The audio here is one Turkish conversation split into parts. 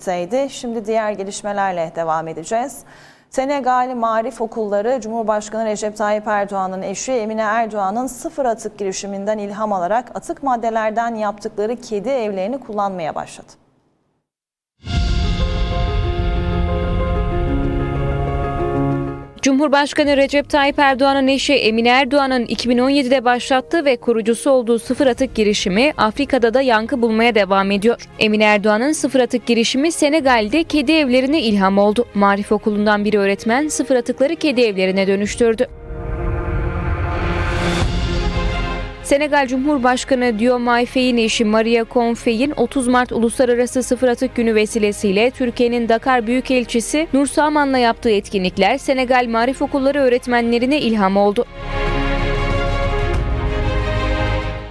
Teydi. Şimdi diğer gelişmelerle devam edeceğiz. Senegal Marif Okulları Cumhurbaşkanı Recep Tayyip Erdoğan'ın eşi Emine Erdoğan'ın sıfır atık girişiminden ilham alarak atık maddelerden yaptıkları kedi evlerini kullanmaya başladı. Cumhurbaşkanı Recep Tayyip Erdoğan'ın eşi Emine Erdoğan'ın 2017'de başlattığı ve kurucusu olduğu sıfır atık girişimi Afrika'da da yankı bulmaya devam ediyor. Emine Erdoğan'ın sıfır atık girişimi Senegal'de kedi evlerine ilham oldu. Marif Okulu'ndan bir öğretmen sıfır atıkları kedi evlerine dönüştürdü. Senegal Cumhurbaşkanı Diomaye Faye'in eşi Maria Confey'in 30 Mart Uluslararası Sıfır Atık Günü vesilesiyle Türkiye'nin Dakar Büyükelçisi Nur Saman'la yaptığı etkinlikler Senegal Marif Okulları öğretmenlerine ilham oldu.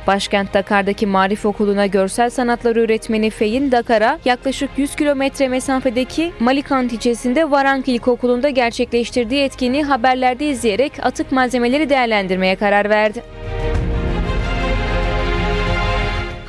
Başkent Dakar'daki Marif Okulu'na görsel sanatlar öğretmeni Feyin Dakar'a yaklaşık 100 kilometre mesafedeki Malikant ilçesinde Varank İlkokulu'nda gerçekleştirdiği etkinliği haberlerde izleyerek atık malzemeleri değerlendirmeye karar verdi.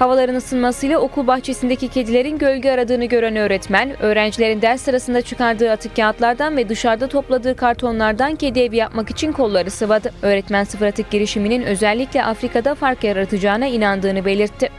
Havaların ısınmasıyla okul bahçesindeki kedilerin gölge aradığını gören öğretmen, öğrencilerin ders sırasında çıkardığı atık kağıtlardan ve dışarıda topladığı kartonlardan kedi evi yapmak için kolları sıvadı. Öğretmen sıfır atık girişiminin özellikle Afrika'da fark yaratacağına inandığını belirtti.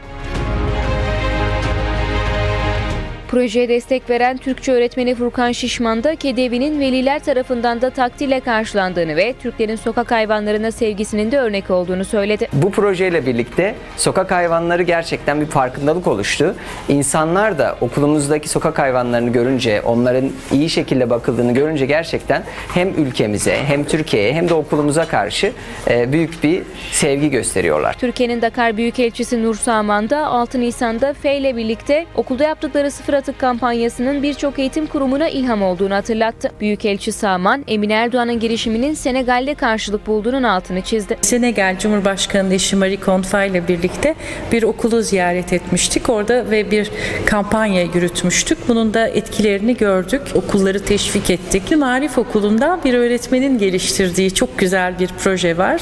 Projeye destek veren Türkçe öğretmeni Furkan Şişman da kedi evinin veliler tarafından da takdirle karşılandığını ve Türklerin sokak hayvanlarına sevgisinin de örnek olduğunu söyledi. Bu projeyle birlikte sokak hayvanları gerçekten bir farkındalık oluştu. İnsanlar da okulumuzdaki sokak hayvanlarını görünce, onların iyi şekilde bakıldığını görünce gerçekten hem ülkemize hem Türkiye'ye hem de okulumuza karşı e, büyük bir sevgi gösteriyorlar. Türkiye'nin Dakar Büyükelçisi Nur Saman da 6 Nisan'da F ile birlikte okulda yaptıkları sıfır atık kampanyasının birçok eğitim kurumuna ilham olduğunu hatırlattı. Büyükelçi Saman, Emine Erdoğan'ın girişiminin Senegal'de karşılık bulduğunun altını çizdi. Senegal Cumhurbaşkanı eşi Marie Konfa ile birlikte bir okulu ziyaret etmiştik. Orada ve bir kampanya yürütmüştük. Bunun da etkilerini gördük. Okulları teşvik ettik. Marif Okulu'nda bir öğretmenin geliştirdiği çok güzel bir proje var.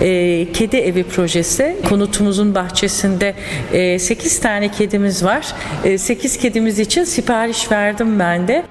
Ee, kedi evi projesi. Konutumuzun bahçesinde 8 tane kedimiz var. 8 kedimiz için sipariş verdim ben de.